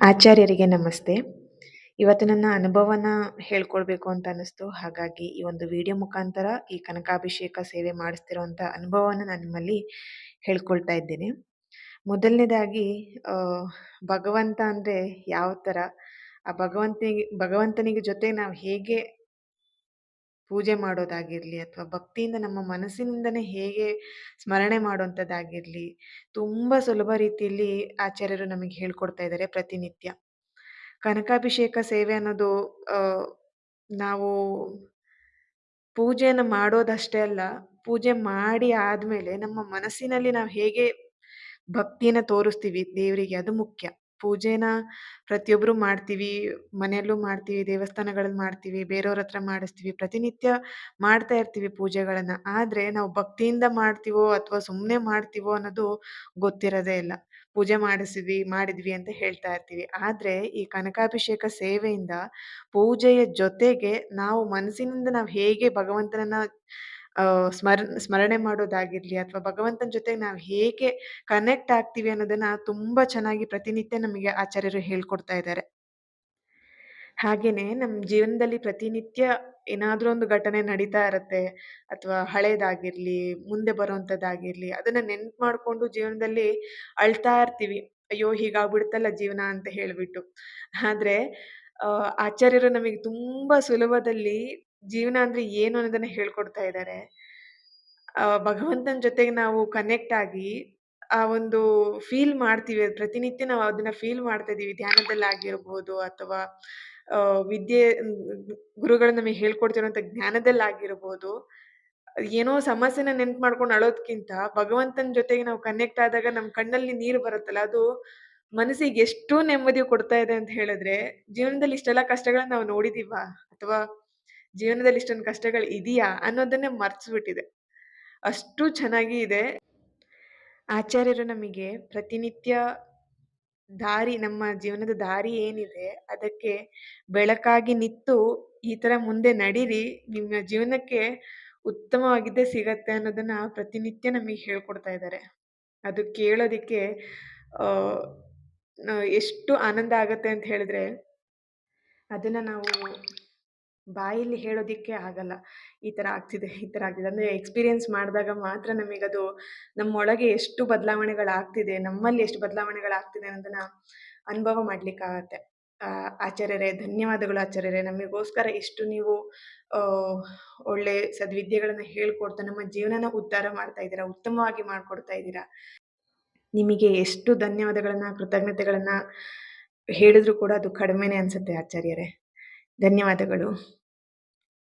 ಆಚಾರ್ಯರಿಗೆ ನಮಸ್ತೆ. ಇವತ್ತು ನನ್ನ ಅನುಭವನ ಹೇಳ್ಕೊಳ್ಬೇಕು ಅಂತ ಅನ್ನಿಸ್ತು. ಹಾಗಾಗಿ ಈ ಒಂದು ವಿಡಿಯೋ ಮುಖಾಂತರ ಈ ಕನಕಾಭಿಷೇಕ ಸೇವೆ ಮಾಡಿಸ್ತಿರೋಂಥ ಅನುಭವನ ನಾನು ನಿಮ್ಮಲ್ಲಿ ಹೇಳ್ಕೊಳ್ತಾ ಇದ್ದೇನೆ. ಮೊದಲನೇದಾಗಿ ಭಗವಂತ ಅಂದರೆ ಯಾವ ಥರ ಆ ಭಗವಂತನಿಗೆ ಭಗವಂತನಿಗೆ ಜೊತೆ ನಾವು ಹೇಗೆ ಪೂಜೆ ಮಾಡೋದಾಗಿರಲಿ ಅಥವಾ ಭಕ್ತಿಯಿಂದ ನಮ್ಮ ಮನಸ್ಸಿನಿಂದನೇ ಹೇಗೆ ಸ್ಮರಣೆ ಮಾಡುವಂಥದ್ದಾಗಿರಲಿ ತುಂಬ ಸುಲಭ ರೀತಿಯಲ್ಲಿ ಆಚಾರ್ಯರು ನಮಗೆ ಹೇಳ್ಕೊಡ್ತಾ ಇದ್ದಾರೆ ಪ್ರತಿನಿತ್ಯ. ಕನಕಾಭಿಷೇಕ ಸೇವೆ ಅನ್ನೋದು ನಾವು ಪೂಜೆಯನ್ನು ಮಾಡೋದಷ್ಟೇ ಅಲ್ಲ, ಪೂಜೆ ಮಾಡಿ ಆದಮೇಲೆ ನಮ್ಮ ಮನಸ್ಸಿನಲ್ಲಿ ನಾವು ಹೇಗೆ ಭಕ್ತಿಯನ್ನು ತೋರಿಸ್ತೀವಿ ದೇವರಿಗೆ ಅದು ಮುಖ್ಯ. ಪೂಜೆನ ಪ್ರತಿಯೊಬ್ರು ಮಾಡ್ತೀವಿ, ಮನೆಯಲ್ಲೂ ಮಾಡ್ತೀವಿ, ದೇವಸ್ಥಾನಗಳಲ್ಲಿ ಮಾಡ್ತೀವಿ, ಬೇರೆಯವ್ರ ಹತ್ರ ಮಾಡಿಸ್ತೀವಿ, ಪ್ರತಿನಿತ್ಯ ಮಾಡ್ತಾ ಇರ್ತೀವಿ ಪೂಜೆಗಳನ್ನು. ಆದ್ರೆ ನಾವು ಭಕ್ತಿಯಿಂದ ಮಾಡ್ತೀವೋ ಅಥವಾ ಸುಮ್ಮನೆ ಮಾಡ್ತೀವೋ ಅನ್ನೋದು ಗೊತ್ತಿರೋದೇ ಇಲ್ಲ. ಪೂಜೆ ಮಾಡಿಸಿದ್ವಿ, ಮಾಡಿದ್ವಿ ಅಂತ ಹೇಳ್ತಾ ಇರ್ತೀವಿ. ಆದ್ರೆ ಈ ಕನಕಾಭಿಷೇಕ ಸೇವೆಯಿಂದ ಪೂಜೆಯ ಜೊತೆಗೆ ನಾವು ಮನಸ್ಸಿನಿಂದ ನಾವು ಹೇಗೆ ಭಗವಂತನನ್ನ ಸ್ಮರ ಸ್ಮರಣೆ ಮಾಡೋದಾಗಿರ್ಲಿ ಅಥವಾ ಭಗವಂತನ ಜೊತೆ ನಾವು ಹೇಗೆ ಕನೆಕ್ಟ್ ಆಗ್ತೀವಿ ಅನ್ನೋದನ್ನ ತುಂಬಾ ಚೆನ್ನಾಗಿ ಪ್ರತಿನಿತ್ಯ ನಮಗೆ ಆಚಾರ್ಯರು ಹೇಳ್ಕೊಡ್ತಾ ಇದ್ದಾರೆ ಹಾಗೇನೇ ನಮ್ಮ ಜೀವನದಲ್ಲಿ ಪ್ರತಿನಿತ್ಯ ಏನಾದ್ರೂ ಒಂದು ಘಟನೆ ನಡೀತಾ ಇರತ್ತೆ ಅಥವಾ ಹಳೇದಾಗಿರ್ಲಿ, ಮುಂದೆ ಬರುವಂತದ್ದಾಗಿರ್ಲಿ ಅದನ್ನ ನೆನ್ಪು ಮಾಡ್ಕೊಂಡು ಜೀವನದಲ್ಲಿ ಅಳ್ತಾ ಇರ್ತೀವಿ. ಅಯ್ಯೋ, ಹೀಗಾಗ್ಬಿಡ್ತಲ್ಲ ಜೀವನ ಅಂತ ಹೇಳ್ಬಿಟ್ಟು. ಆದ್ರೆ ಆಚಾರ್ಯರು ನಮಗೆ ತುಂಬಾ ಸುಲಭದಲ್ಲಿ ಜೀವನ ಅಂದ್ರೆ ಏನು ಅನ್ನೋದನ್ನ ಹೇಳ್ಕೊಡ್ತಾ ಇದ್ದಾರೆ ಆ ಭಗವಂತನ ಜೊತೆಗೆ ನಾವು ಕನೆಕ್ಟ್ ಆಗಿ ಆ ಒಂದು ಫೀಲ್ ಮಾಡ್ತೀವಿ. ಪ್ರತಿನಿತ್ಯ ನಾವು ಅದನ್ನ ಫೀಲ್ ಮಾಡ್ತಾ ಇದೀವಿ. ಧ್ಯಾನದಲ್ಲಾಗಿರ್ಬೋದು ಅಥವಾ ವಿದ್ಯೆ, ಗುರುಗಳು ನಮಗೆ ಜ್ಞಾನದಲ್ಲಿ ಜ್ಞಾನದಲ್ಲಾಗಿರ್ಬೋದು ಏನೋ ಸಮಸ್ಯೆನ ನೆನ್ಪು ಮಾಡ್ಕೊಂಡು ಅಳೋದ್ಕಿಂತ ಭಗವಂತನ ಜೊತೆಗೆ ನಾವು ಕನೆಕ್ಟ್ ಆದಾಗ ನಮ್ಮ ಕಣ್ಣಲ್ಲಿ ನೀರು ಬರುತ್ತಲ್ಲ, ಅದು ಮನಸ್ಸಿಗೆ ಎಷ್ಟು ನೆಮ್ಮದಿ ಕೊಡ್ತಾ ಇದೆ ಅಂತ ಹೇಳಿದ್ರೆ ಜೀವನದಲ್ಲಿ ಇಷ್ಟೆಲ್ಲ ಕಷ್ಟಗಳನ್ನ ನಾವು ನೋಡಿದೀವಾ? ಅಥವಾ ಜೀವನದಲ್ಲಿ ಇಷ್ಟೊಂದು ಕಷ್ಟಗಳು ಇದೆಯಾ ಅನ್ನೋದನ್ನೇ ಮರ್ತ್ಬಿಟ್ಟಿದೆ. ಅಷ್ಟು ಚೆನ್ನಾಗಿ ಇದೆ. ಆಚಾರ್ಯರು ನಮಗೆ ಪ್ರತಿನಿತ್ಯ ದಾರಿ, ನಮ್ಮ ಜೀವನದ ದಾರಿ ಏನಿದೆ ಅದಕ್ಕೆ ಬೆಳಕಾಗಿ ನಿಂತು ಈ ಥರ ಮುಂದೆ ನಡೀರಿ, ನಿಮ್ಮ ಜೀವನಕ್ಕೆ ಉತ್ತಮವಾಗಿದ್ದೇ ಸಿಗತ್ತೆ ಅನ್ನೋದನ್ನ ಪ್ರತಿನಿತ್ಯ ನಮಗೆ ಹೇಳ್ಕೊಡ್ತಾ ಇದ್ದಾರೆ. ಅದು ಕೇಳೋದಿಕ್ಕೆ ಎಷ್ಟು ಆನಂದ ಆಗತ್ತೆ ಅಂತ ಹೇಳಿದ್ರೆ ಅದನ್ನ ನಾವು ಬಾಯಲ್ಲಿ ಹೇಳೋದಿಕ್ಕೆ ಆಗಲ್ಲ. ಈ ಥರ ಆಗ್ತಿದೆ, ಈ ಥರ ಆಗ್ತಿದೆ. ಅಂದರೆ ಎಕ್ಸ್ಪೀರಿಯೆನ್ಸ್ ಮಾಡಿದಾಗ ಮಾತ್ರ ನಮಗದು ನಮ್ಮೊಳಗೆ ಎಷ್ಟು ಬದಲಾವಣೆಗಳಾಗ್ತಿದೆ, ನಮ್ಮಲ್ಲಿ ಎಷ್ಟು ಬದಲಾವಣೆಗಳಾಗ್ತಿದೆ ಅನ್ನೋದನ್ನ ಅನುಭವ ಮಾಡ್ಲಿಕ್ಕಾಗತ್ತೆ ಆಚಾರ್ಯರೇ, ಧನ್ಯವಾದಗಳು ಆಚಾರ್ಯರೇ. ನಮಗೋಸ್ಕರ ಇಷ್ಟು ನೀವು ಒಳ್ಳೆ ಸದ್ವಿದ್ಯೆಗಳನ್ನು ಹೇಳ್ಕೊಡ್ತಾ, ನಮ್ಮ ಜೀವನನ ಉದ್ಧಾರ ಮಾಡ್ತಾ ಇದ್ದೀರಾ, ಉತ್ತಮವಾಗಿ ಮಾಡಿಕೊಡ್ತಾ ಇದ್ದೀರಾ. ನಿಮಗೆ ಎಷ್ಟು ಧನ್ಯವಾದಗಳನ್ನು, ಕೃತಜ್ಞತೆಗಳನ್ನು ಹೇಳಿದ್ರು ಕೂಡ ಅದು ಕಡಿಮೆನೇ ಅನ್ಸುತ್ತೆ ಆಚಾರ್ಯರೇ. ಧನ್ಯವಾದಗಳು.